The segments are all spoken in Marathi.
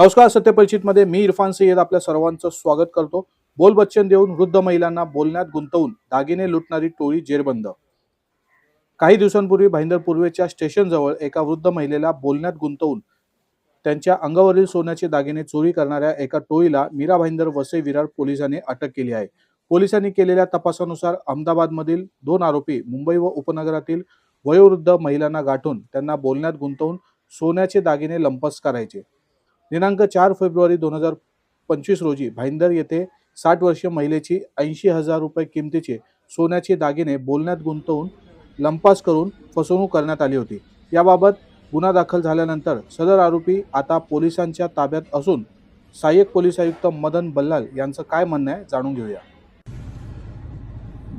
नमस्कार सत्यपरिचितमध्ये मी इरफान सय्यद आपल्या सर्वांचं स्वागत करतो. बोल बच्चन देऊन वृद्ध महिलांना बोलण्यात गुंतवून दागिने लुटणारी टोळी जेरबंद. काही दिवसांपूर्वी भाईंदर पूर्वेच्या स्टेशनजवळ एका वृद्ध महिलेला बोलण्यात गुंतवून त्यांच्या अंगावरील सोन्याचे दागिने चोरी करणाऱ्या एका टोळीला मीरा भाईंदर वसे विरार पोलिसांनी अटक केली आहे. पोलिसांनी केलेल्या तपासानुसार अहमदाबादमधील दोन आरोपी मुंबई व उपनगरातील वयोवृद्ध महिलांना गाठून त्यांना बोलण्यात गुंतवून सोन्याचे दागिने लंपस करायचे. दिनांक चार फेब्रुवारी दोन हजार पंचवीस रोजी भाईंदर येथे साठ वर्षीय महिलेची ऐंशी हजार रुपये किमतीचे सोन्याचे दागिने बोलण्यात गुंतवून लंपास करून फसवणूक करण्यात आली होती. याबाबत गुन्हा दाखल झाल्यानंतर सदर आरोपी आता पोलिसांच्या ताब्यात असून सहाय्यक पोलीस आयुक्त मदन बल्लाल यांचं काय म्हणणं आहे जाणून घेऊया.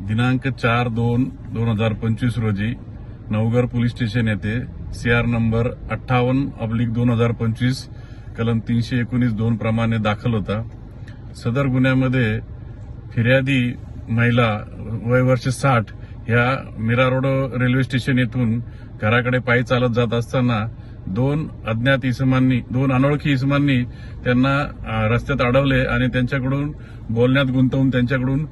दिनांक चार दोन दोन हजार पंचवीस रोजी नवघर पोलीस स्टेशन येथे सीआर नंबर अठ्ठावन्न अब्लिक दोन हजार पंचवीस कलम तीनशे एकोणीस दोन प्रमाणे दाखल होता. सदर गुन्ह्यामध्ये फिर्यादी महिला वय वर्ष साठ ह्या मीरा रोड रेल्वे स्टेशन येथून घराकडे पायी चालत जात असताना दोन अज्ञात इसमांनी दोन अनोळखी इसमांनी त्यांना रस्त्यात अडवले आणि त्यांच्याकडून बोलण्यात गुंतवून त्यांच्याकडून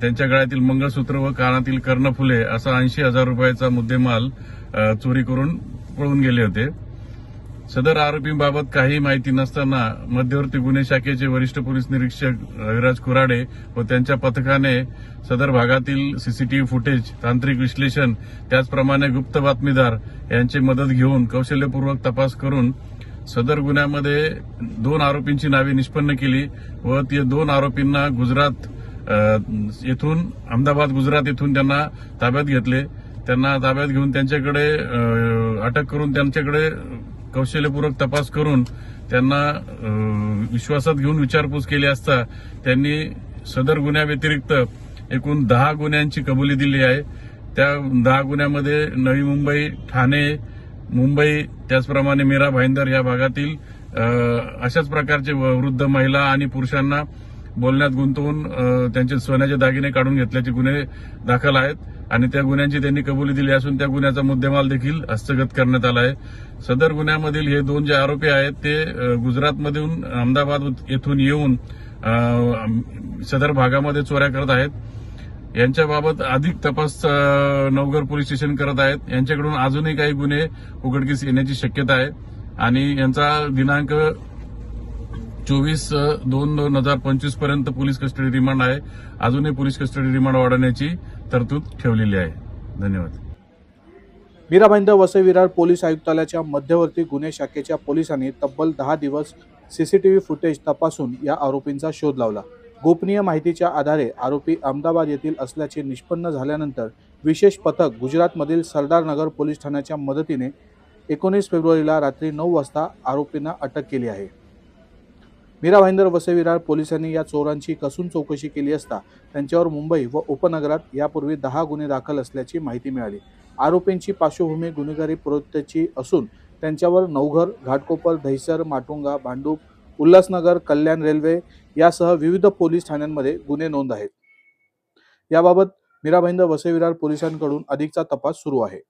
त्यांच्या गळ्यातील मंगळसूत्र व कानातील कर्णफुले असा ऐंशी हजार रुपयाचा मुद्देमाल चोरी करून पळून गेले होते. सदर आरोपींबाबत काही माहिती नसताना मध्यवर्ती गुन्हे शाखेचे वरिष्ठ पोलीस निरीक्षक रविराज कुराडे व त्यांच्या पथकाने सदर भागातील सीसीटीव्ही फुटेज तांत्रिक विश्लेषण त्याचप्रमाणे गुप्त बातमीदार यांची मदत घेऊन कौशल्यपूर्वक तपास करून सदर गुन्ह्यामध्ये दोन आरोपींची नावे निष्पन्न केली व ते दोन आरोपींना गुजरात येथून अहमदाबाद गुजरात येथून त्यांना ताब्यात घेतले. त्यांना ताब्यात घेऊन त्यांच्याकडे अटक करून त्यांच्याकडे कौशल्यपूर्वक तपास करून त्यांना विश्वासात घेऊन विचारपूस केली असता त्यांनी सदर गुन्ह्याव्यतिरिक्त एकूण दहा गुन्ह्यांची कबुली दिली आहे. त्या दहा गुन्ह्यामध्ये नवी मुंबई ठाणे मुंबई त्याचप्रमाणे मीरा भाईंदर या भागातील अशाच प्रकारचे व- वृद्ध महिला आणि पुरुषांना बोलण्यात गुंतवून त्यांचे सोन्याचे दागिने काढून घेतल्याचे गुन्हे दाखल आहेत आणि त्या गुन्ह्यांची त्यांनी कबुली दिली असून त्या गुन्ह्याचा मुद्देमाल देखील हस्तगत करण्यात आला आहे. सदर गुन्ह्यामधील हे दोन जे आरोपी आहेत ते गुजरातमधून अहमदाबाद येथून येऊन सदर भागामध्ये चोऱ्या करत आहेत. यांच्याबाबत अधिक तपास नवघर पोलीस स्टेशन करत आहेत. यांच्याकडून अजूनही काही गुन्हे उघडकीस येण्याची शक्यता आहे. आणि यांचा दिनांक चोवीस दोन दोन हजार पंचवीसपर्यंत पोलीस कस्टडी रिमांड आहे. अजूनही पोलीस कस्टडी रिमांड वाढवण्याची तरतूद ठेवलेली आहे. धन्यवाद. मीरा वसई विरार पोलीस आयुक्तालयाच्या मध्यवर्ती गुन्हे शाखेच्या पोलिसांनी तब्बल दहा दिवस सीसीटीव्ही फुटेज तपासून या आरोपींचा शोध लावला. गोपनीय माहितीच्या आधारे आरोपी अहमदाबाद येथील असल्याचे निष्पन्न झाल्यानंतर विशेष पथक गुजरातमधील सरदारनगर पोलीस ठाण्याच्या मदतीने एकोणीस फेब्रुवारीला रात्री नऊ वाजता आरोपींना अटक केली आहे. मीरा भाईंदर वसई विरार पोलिसांनी या चोरांची कसून चौकशी केली असता त्यांच्यावर मुंबई व उपनगरात यापूर्वी दहा गुन्हे दाखल असल्याची माहिती मिळाली. आरोपींची पार्श्वभूमी गुन्हेगारी प्रवृत्तीची असून त्यांच्यावर नवघर घाटकोपर दहिसर माटुंगा भांडूप उल्हासनगर कल्याण रेल्वे यासह विविध पोलीस ठाण्यांमध्ये गुन्हे नोंद आहेत. याबाबत मीरा भाईंदर पोलिसांकडून अधिकचा तपास सुरू आहे.